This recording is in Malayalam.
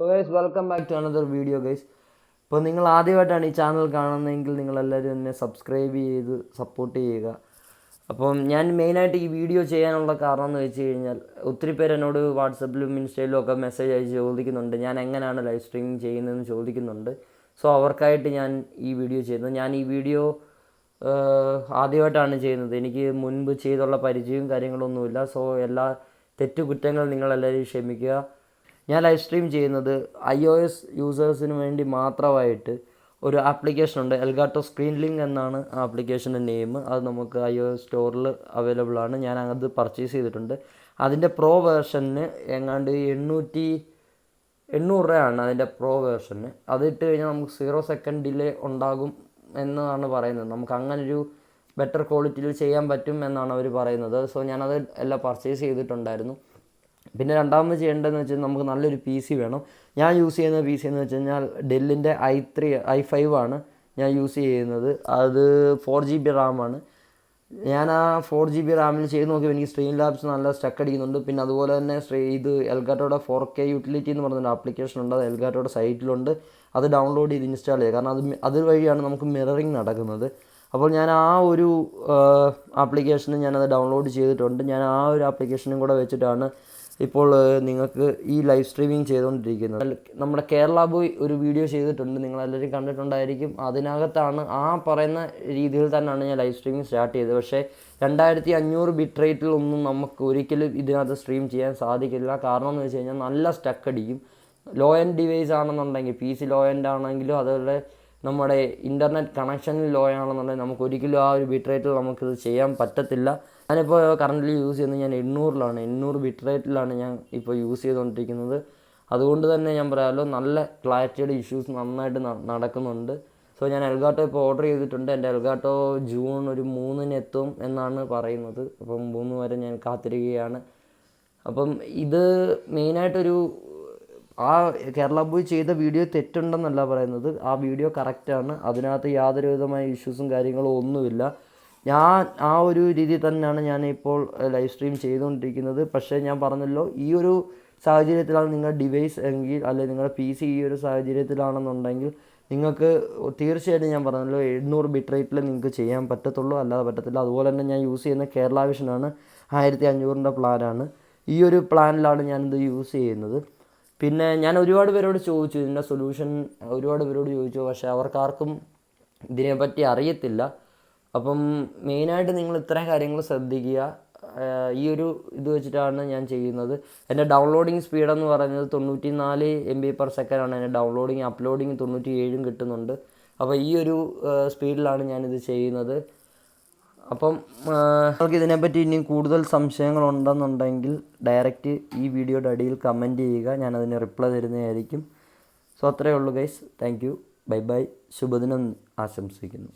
So guys welcome back to another video guys ഇപ്പോൾ നിങ്ങൾ ആദ്യമായിട്ടാണ് ഈ ചാനൽ കാണുന്നതെങ്കിൽ നിങ്ങളെല്ലാവരും എന്നെ സബ്സ്ക്രൈബ് ചെയ്ത് സപ്പോർട്ട് ചെയ്യുക. അപ്പം ഞാൻ മെയിനായിട്ട് ഈ വീഡിയോ ചെയ്യാനുള്ള കാരണം എന്ന് വെച്ച് കഴിഞ്ഞാൽ ഒത്തിരി പേര് എന്നോട് വാട്സപ്പിലും ഇൻസ്റ്റയിലും ഒക്കെ മെസ്സേജ് അയച്ച് ചോദിക്കുന്നുണ്ട്. ഞാൻ എങ്ങനെയാണ് ലൈവ് സ്ട്രീമിങ് ചെയ്യുന്നതെന്ന് ചോദിക്കുന്നുണ്ട്. സോ അവർക്കായിട്ട് ഞാൻ ഈ വീഡിയോ ചെയ്യുന്നത്. ഞാൻ ഈ വീഡിയോ ആദ്യമായിട്ടാണ് ചെയ്യുന്നത്. എനിക്ക് മുൻപ് ചെയ്തുള്ള പരിചയവും കാര്യങ്ങളൊന്നുമില്ല. സോ എല്ലാ തെറ്റുകുറ്റങ്ങൾ നിങ്ങളെല്ലാവരും ക്ഷമിക്കുക. ഞാൻ ലൈവ് സ്ട്രീം ചെയ്യുന്നത് ഐ ഒ എസ് യൂസേഴ്സിന് വേണ്ടി മാത്രമായിട്ട് ഒരു ആപ്ലിക്കേഷൻ ഉണ്ട്. എൽഗാട്ടോ സ്ക്രീൻ ലിങ്ക് എന്നാണ് ആ ആപ്ലിക്കേഷന്റെ നെയിം അത് നമുക്ക് ഐ ഒ എസ് സ്റ്റോറിൽ അവൈലബിൾ ആണ്. ഞാൻ അത് പർച്ചേസ് ചെയ്തിട്ടുണ്ട്. അതിന്റെ പ്രോ വേർഷന് എങ്ങാണ്ട് എണ്ണൂറ്റി എണ്ണൂറ് രൂപയാണ് അതിന്റെ പ്രോ വേർഷന് അതിട്ട് കഴിഞ്ഞാൽ നമുക്ക് സീറോ സെക്കൻഡ് ഡിലേ ഉണ്ടാകും എന്നാണ് പറയുന്നത്. നമുക്ക് അങ്ങനൊരു ബെറ്റർ ക്വാളിറ്റിയിൽ ചെയ്യാൻ പറ്റും എന്നാണ് അവർ പറയുന്നത്. സോ ഞാനത് എല്ലാം പർച്ചേസ് ചെയ്തിട്ടുണ്ടായിരുന്നു. പിന്നെ രണ്ടാമത് ചെയ്യേണ്ടതെന്ന് വെച്ചാൽ നമുക്ക് നല്ലൊരു പി സി വേണം. ഞാൻ യൂസ് ചെയ്യുന്ന പി സി എന്ന് വെച്ച് കഴിഞ്ഞാൽ ഡെല്ലിന്റെ ഐ ത്രീ ഐ ഫൈവ് ആണ് ഞാൻ യൂസ് ചെയ്യുന്നത്. അത് ഫോർ ജി ബി റാമാണ് ഞാൻ ആ ഫോർ ജി ബി റാമിൽ ചെയ്ത് നോക്കിയപ്പോൾ എനിക്ക് സ്ട്രീം ലാബ്സ് നല്ല സ്റ്റക്ക് അടിക്കുന്നുണ്ട്. പിന്നെ അതുപോലെ തന്നെ സ്ട്രീ ഇത് എൽഗാറ്റോയുടെ ഫോർ കെ യൂട്ടിലിറ്റി എന്ന് പറഞ്ഞൊരു ആപ്ലിക്കേഷൻ ഉണ്ട്. അത് എൽഗാറ്റോയുടെ സൈറ്റിലുണ്ട് അത് ഡൗൺലോഡ് ചെയ്ത് ഇൻസ്റ്റാൾ ചെയ്യുക. കാരണം അത് അതുവഴിയാണ് നമുക്ക് മിററിങ് നടക്കുന്നത്. അപ്പോൾ ഞാൻ ആ ഒരു ആപ്ലിക്കേഷന് ഞാനത് ഡൗൺലോഡ് ചെയ്തിട്ടുണ്ട്. ഞാൻ ആ ഒരു ആപ്ലിക്കേഷനും കൂടെ വെച്ചിട്ടാണ് ഇപ്പോൾ നിങ്ങൾക്ക് ഈ ലൈവ് സ്ട്രീമിംഗ് ചെയ്തുകൊണ്ടിരിക്കുന്നത്. നമ്മുടെ കേരള ബോയ് ഒരു വീഡിയോ ചെയ്തിട്ടുണ്ട്. നിങ്ങളെല്ലാവരും കണ്ടിട്ടുണ്ടായിരിക്കും. അതിനകത്താണ് ആ പറയുന്ന രീതിയിൽ തന്നെയാണ് ഞാൻ ലൈവ് സ്ട്രീമിംഗ് സ്റ്റാർട്ട് ചെയ്തത്. പക്ഷേ രണ്ടായിരത്തി അഞ്ഞൂറ് ബിറ്റ് ഒന്നും നമുക്ക് ഒരിക്കലും ഇതിനകത്ത് സ്ട്രീം ചെയ്യാൻ സാധിക്കില്ല. കാരണം എന്ന് വെച്ച് കഴിഞ്ഞാൽ നല്ല സ്റ്റക്ക് അടിക്കും. ലോ എൻഡ് ഡിവൈസ് ആണെന്നുണ്ടെങ്കിൽ പി സി ലോ എൻഡ് ആണെങ്കിലും അതുപോലെ നമ്മുടെ ഇന്റർനെറ്റ് കണക്ഷനിൽ ലോ ആണെന്നുണ്ടെങ്കിൽ നമുക്ക് ഒരിക്കലും ആ ഒരു ബിറ്റ് റേറ്റിൽ നമുക്കിത് ചെയ്യാൻ പറ്റത്തില്ല. ഞാനിപ്പോൾ കറന്റ് യൂസ് ചെയ്യുന്നത് ഞാൻ എണ്ണൂറിലാണ്. എണ്ണൂറ് ബിറ്റ് റേറ്റിലാണ് ഞാൻ ഇപ്പോൾ യൂസ് ചെയ്തുകൊണ്ടിരിക്കുന്നത്. അതുകൊണ്ട് തന്നെ ഞാൻ പറയാമല്ലോ നല്ല ക്ലാരിറ്റിയുടെ ഇഷ്യൂസ് നന്നായിട്ട് നടക്കുന്നുണ്ട്. സോ ഞാൻ എൽഗാട്ടോ ഇപ്പോൾ ഓർഡർ ചെയ്തിട്ടുണ്ട്. എന്റെ എൽഗാട്ടോ ജൂൺ ഒരു മൂന്നിന് എത്തും എന്നാണ് പറയുന്നത്. അപ്പം മൂന്ന് വരെ ഞാൻ കാത്തിരിക്കുകയാണ്. അപ്പം ഇത് മെയിനായിട്ടൊരു ആ കേരള ബോയ് ചെയ്ത വീഡിയോ തെറ്റുണ്ടെന്നല്ല പറയുന്നത്. ആ വീഡിയോ കറക്റ്റാണ് അതിനകത്ത് യാതൊരു വിധമായ ഇഷ്യൂസും കാര്യങ്ങളും ഒന്നുമില്ല. ഞാൻ ആ ഒരു രീതി തന്നെയാണ് ഞാൻ ഇപ്പോൾ ലൈവ് സ്ട്രീം ചെയ്തുകൊണ്ടിരിക്കുന്നത്. പക്ഷേ ഞാൻ പറഞ്ഞല്ലോ ഈ ഒരു സാഹചര്യത്തിലാണ് നിങ്ങളുടെ ഡിവൈസ് എങ്കിൽ അല്ലെങ്കിൽ നിങ്ങളുടെ പി സി ഈ ഒരു സാഹചര്യത്തിലാണെന്നുണ്ടെങ്കിൽ നിങ്ങൾക്ക് തീർച്ചയായിട്ടും ഞാൻ പറഞ്ഞല്ലോ എഴുന്നൂറ് ബിറ്റ് റേറ്റിൽ നിങ്ങൾക്ക് ചെയ്യാൻ പറ്റത്തുള്ളൂ. അല്ലാതെ പറ്റത്തില്ല. അതുപോലെ തന്നെ ഞാൻ യൂസ് ചെയ്യുന്ന കേരള വിഷനാണ് ആയിരത്തി അഞ്ഞൂറിന്റെ പ്ലാനാണ് ഈ ഒരു പ്ലാനിലാണ് ഞാനിത് യൂസ് ചെയ്യുന്നത്. പിന്നെ ഞാൻ ഒരുപാട് പേരോട് ചോദിച്ചു ഇതിന്റെ സൊല്യൂഷൻ ഒരുപാട് പേരോട് ചോദിച്ചു. പക്ഷേ അവർക്കാർക്കും ഇതിനെപ്പറ്റി അറിയത്തില്ല. അപ്പം മെയിനായിട്ട് നിങ്ങൾ ഇത്രയും കാര്യങ്ങൾ ശ്രദ്ധിക്കുക. ഈ ഒരു ഇത് വെച്ചിട്ടാണ് ഞാൻ ചെയ്യുന്നത്. എന്റെ ഡൗൺലോഡിങ് സ്പീഡെന്ന് പറയുന്നത് തൊണ്ണൂറ്റി നാല് എം ബി പെർ സെക്കൻഡ് ആണ്. എന്റെ ഡൗൺലോഡിങ് അപ്ലോഡിങ് തൊണ്ണൂറ്റി ഏഴും കിട്ടുന്നുണ്ട്. അപ്പോൾ ഈ ഒരു സ്പീഡിലാണ് ഞാനിത് ചെയ്യുന്നത്. അപ്പം നിങ്ങൾക്ക് ഇതിനെപ്പറ്റി ഇനിയും കൂടുതൽ സംശയങ്ങളുണ്ടെന്നുണ്ടെങ്കിൽ ഡയറക്റ്റ് ഈ വീഡിയോയുടെ അടിയിൽ കമന്റ് ചെയ്യുക. ഞാൻ അതിന് റിപ്ലൈ തരുന്നതായിരിക്കും. സോ അത്രയേ ഉള്ളൂ guys. Thank you. Bye bye. ശുഭദിനം ആശംസിക്കുന്നു.